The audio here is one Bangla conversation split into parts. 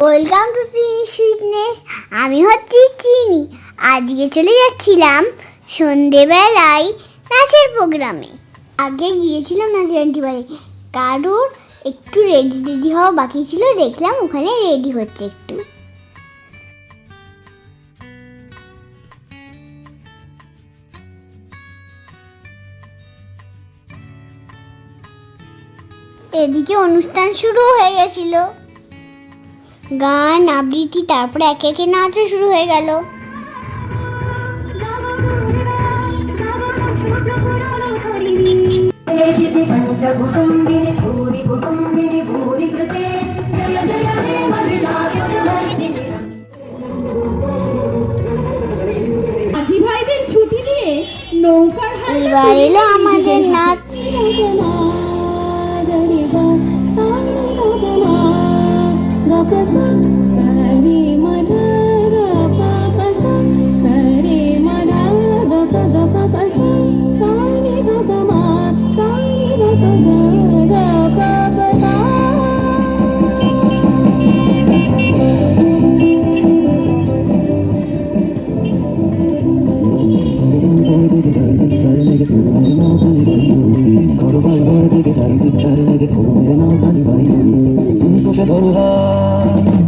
ওয়েলকাম টু চিনি সুইটনেস। আমি হচ্ছি চিনি। আজকে চলে যাচ্ছিলাম সন্ধেবেলায় নাচের প্রোগ্রামে। আগে গিয়েছিলাম নাচের আন্টি বাড়ি কারোর একটু রেডি রেডি হওয়া বাকি ছিল, দেখলাম ওখানে রেডি হচ্ছে একটু। এদিকে অনুষ্ঠান শুরু হয়ে গেছিল। গান আবৃত্তি তারপরে একে একে নাচও শুরু হয়ে গেল। এবার এলো আমাদের নাচ। desire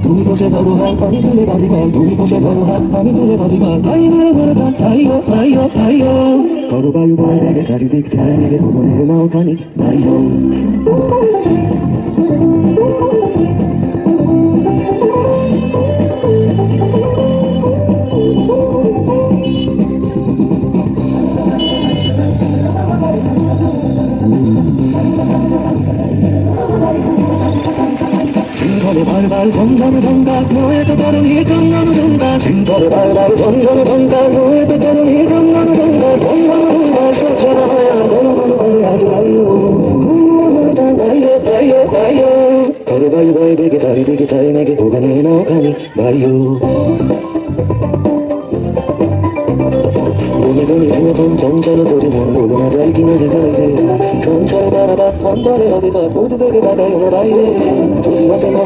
তুমি বসে ধরো হাত আমি তুলে বাঁধি তুমি বসে ধরো তুলে বাঁধি গাল আই মারে চারিদিক ঠেলে মেগে ভ্রমণের নাও সিংহলে বারবার ঝঞ্ঝন ঝঙ্কা নয়ে তো তরুণী জঙ্গন ঝঙ্কা সিংহলে বারবার ঝঞ্ঝন ঝঙ্কা নয়ে তো তরুণী জঙ্গন ঝঙ্কা ঝঞ্ঝন ঝঙ্কা সূচনা হয় আজ আইও আইও আইও করো বায়ু বয় বেগে, চারিদিকে চাই মেঘে ভোগানে নাও খানি বায়ু বলে বলে চঞ্চল করে মন বলো না যাই কিনা যেতে রে। চঞ্চল বারবার অন্তরে হবে তা বুধ থেকে বাধাই না বাইরে। দুর্মতে মহাকাল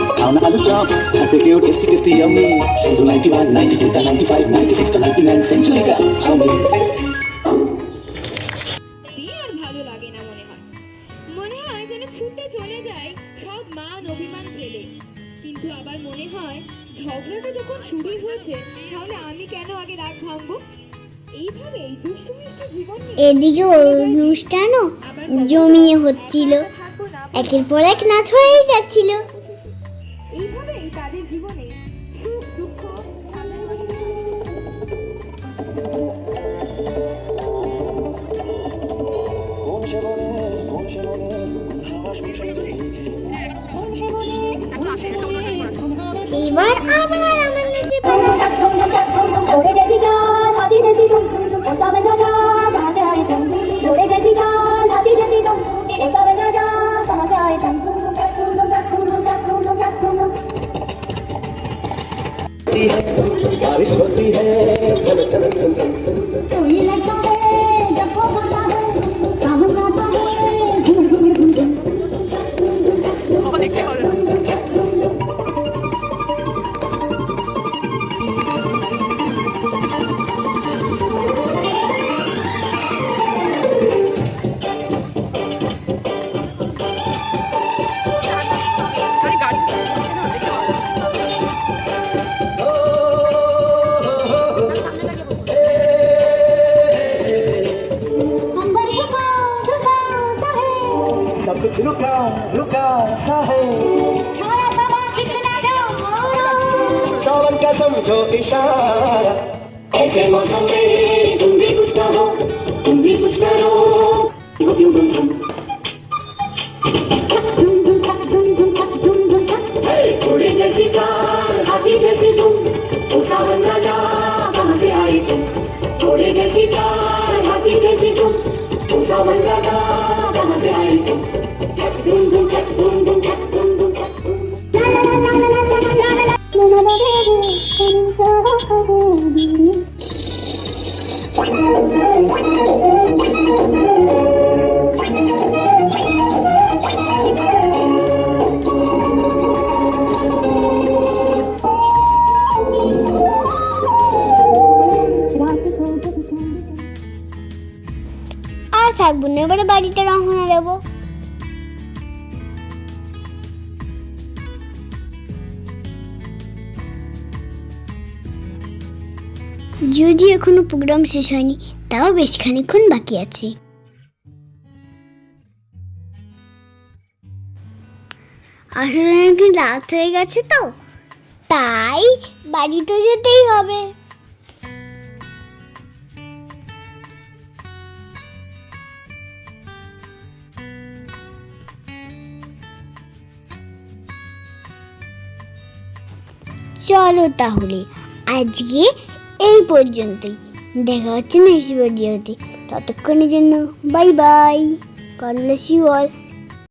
ভালো লাগে না মনে হয়। মনে হয় যেন ছুটে চলে যায় সব মান অভিমান ফেলে। কিন্তু আবার মনে হয় ঝগড়াটা যখন শুরু হয়েছে তাহলে আমি কেন আগে রাগ ভাঙবো? এইভাবে এই দুষ্টু মিষ্টি জীবন নিয়ে এদিকে অনুষ্ঠানও জমিয়ে হচ্ছিল। একের পর এক নাচ হয়েই যাচ্ছিল। এবার আবার আমার নাচে পালা। बारिश होती है चलो चलो चलो चलो रुका रुका सा है। सावन का समझो इशारा। ऐसे मौसम में तुम भी कुछ करो तुम भी कुछ करो। यूँ यूँ हे, घोड़े जैसी चाल हाथी जैसी तुम। तो सावन राजा कहाँ से आए तुम? घोड़े जैसी चाल हाथी जैसी तुम। तो सावन राजा আর থাকব না, এবারে বাড়িতে রওনা দেবো। যদি এখনও প্রোগ্রাম শেষ হয়নি, তাও বেশ খানিক্ষণ বাকি আছে। আসলে নাকি রাত হয়ে গেছে তো, তাই বাড়িতে যেতেই হবে। চলো তাহলে আজকে এই পর্যন্তই। দেখা হচ্ছে নেক্সট ভিডিওতে ততক্ষণের জন্য bye bye God you all